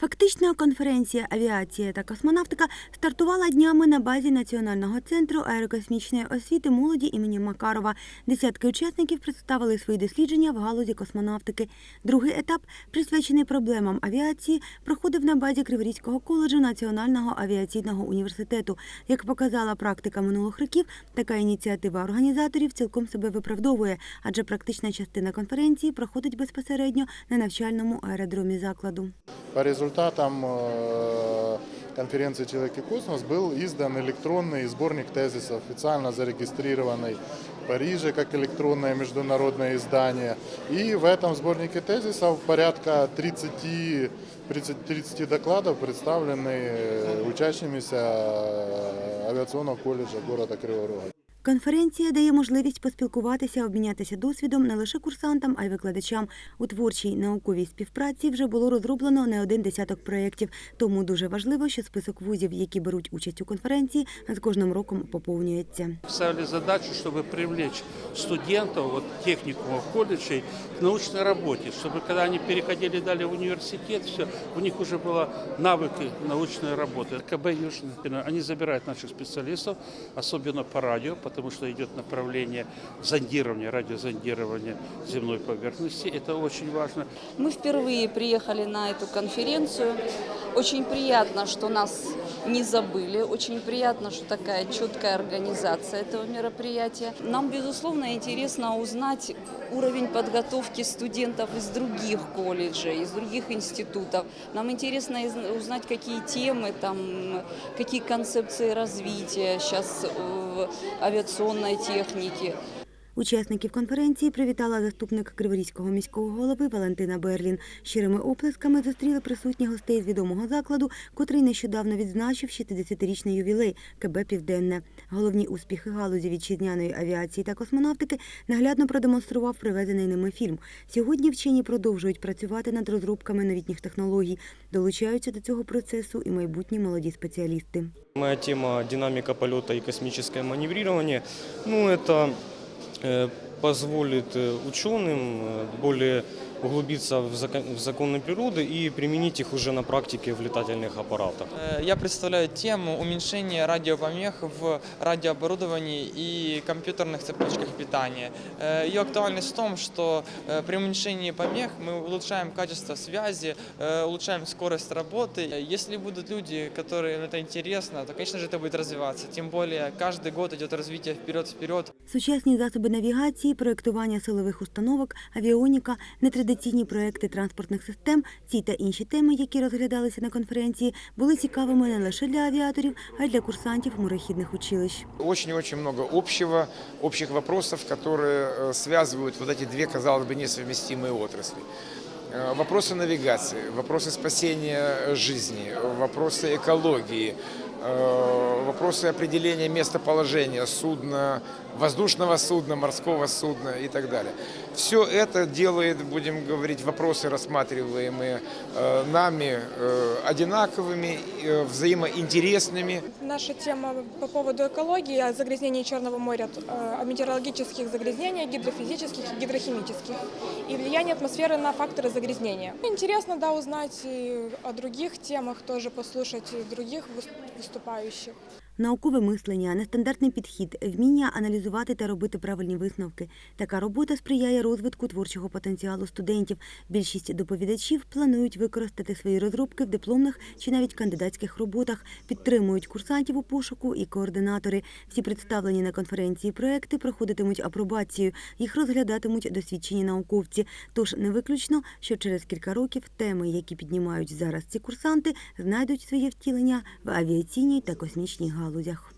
Фактично, конференція Авіація та космонавтика стартувала днями на базі Національного центру аерокосмічної освіти молоді імені Макарова. Десятки учасників представили свої дослідження в галузі космонавтики. Другий етап, присвячений проблемам авіації, проходив на базі Криворізького коледжу Національного авіаційного університету. Як показала практика минулих років, така ініціатива організаторів цілком себе виправдовує, адже практична частина конференції проходить безпосередньо на навчальному аеродромі закладу. Результатам э, конференции «Человек и космос» был издан электронный сборник тезисов, официально зарегистрированный в Париже как электронное международное издание. И в этом сборнике тезисов порядка 30, 30, 30 докладов представлены э, учащимися э, авиационного колледжа города Кривого Рога. Конференція дає можливість поспілкуватися, обмінятися досвідом не лише курсантам, а й викладачам. У творчій науковій співпраці вже було розроблено не один десяток проєктів. Тому дуже важливо, що список вузів, які беруть участь у конференції, з кожним роком поповнюється. ставили задачу, чтобы привлечь студентов вот, техникумов, колледжей к научной работе, чтобы когда они переходили далее в университет, все, у них уже было навыки научной работы. КБ Южный, они забирают наших специалистов, особенно по радио, Потому что идет направление зондирования, радиозондирования земной поверхности. Это очень важно. Мы впервые приехали на эту конференцию. Очень приятно, что нас не забыли. Очень приятно, что такая четкая организация этого мероприятия. Нам, безусловно, интересно узнать уровень подготовки студентов из других колледжей, из других институтов. Нам интересно узнать, какие темы, там, какие концепции развития сейчас в авиационной технике. Учасників конференції привітала заступник Криворізького міського голови Валентина Берлін. Щирими оплесками зустріли присутні гостей з відомого закладу, котрий нещодавно відзначив 60-річний ювілей КБ Південне. Головні успіхи галузі вітчизняної авіації та космонавтики наглядно продемонстрував привезений ними фільм. Сьогодні вчені продовжують працювати над розробками новітніх технологій. Долучаються до цього процесу і майбутні молоді спеціалісти. Моя тема динамика полета и космическое маневрирование. Ну, э, позволит э, ученым э, более углубиться в, закон, в законы природы и применить их уже на практике в летательных аппаратах. Э, Я представляю тему уменьшения радиопомех в радиооборудовании и компьютерных цепочках питания. Э, Ее актуальность в том, что э, при уменьшении помех мы улучшаем качество связи, э, улучшаем скорость работы. Э, Если будут люди, которым это интересно, то, конечно же, это будет развиваться. Тем более, каждый год идет развитие вперед-вперед. Сучасні засоби навігації, проєктування силових установок, авіоніка, нетрадиційні проекти транспортних систем, ці та інші теми, які розглядалися на конференції, були цікавими не лише для авіаторів, а й для курсантів морехідних училищ. Очень-очень много общего, общих вопросов, которые э, связывают вот эти две, казалось бы, несовместимые отрасли. Э, Вопросы навигации, вопросы спасения э, жизни, э, вопросы экологии, э, вопросы определения местоположения судна, воздушного судна, морского судна и так далее. Все это делает, будем говорить, вопросы, рассматриваемые э, нами, э, одинаковыми, э, взаимоинтересными. Наша тема по поводу экологии, о загрязнении Черного моря, э, о метеорологических загрязнениях, гидрофизических и гидрохимических, и влияние атмосферы на факторы загрязнения. Интересно, да, узнать и о других темах, тоже послушать других выс- выступающих. Наукове мислення, нестандартний підхід, вміння аналізувати та робити правильні висновки. Така робота сприяє розвитку творчого потенціалу студентів. Більшість доповідачів планують використати свої розробки в дипломних чи навіть кандидатських роботах, підтримують курсантів у пошуку і координатори. Всі представлені на конференції проекти проходитимуть апробацію. Їх розглядатимуть досвідчені науковці. Тож не виключно, що через кілька років теми, які піднімають зараз ці курсанти, знайдуть своє втілення в авіаційній та космічній галузях.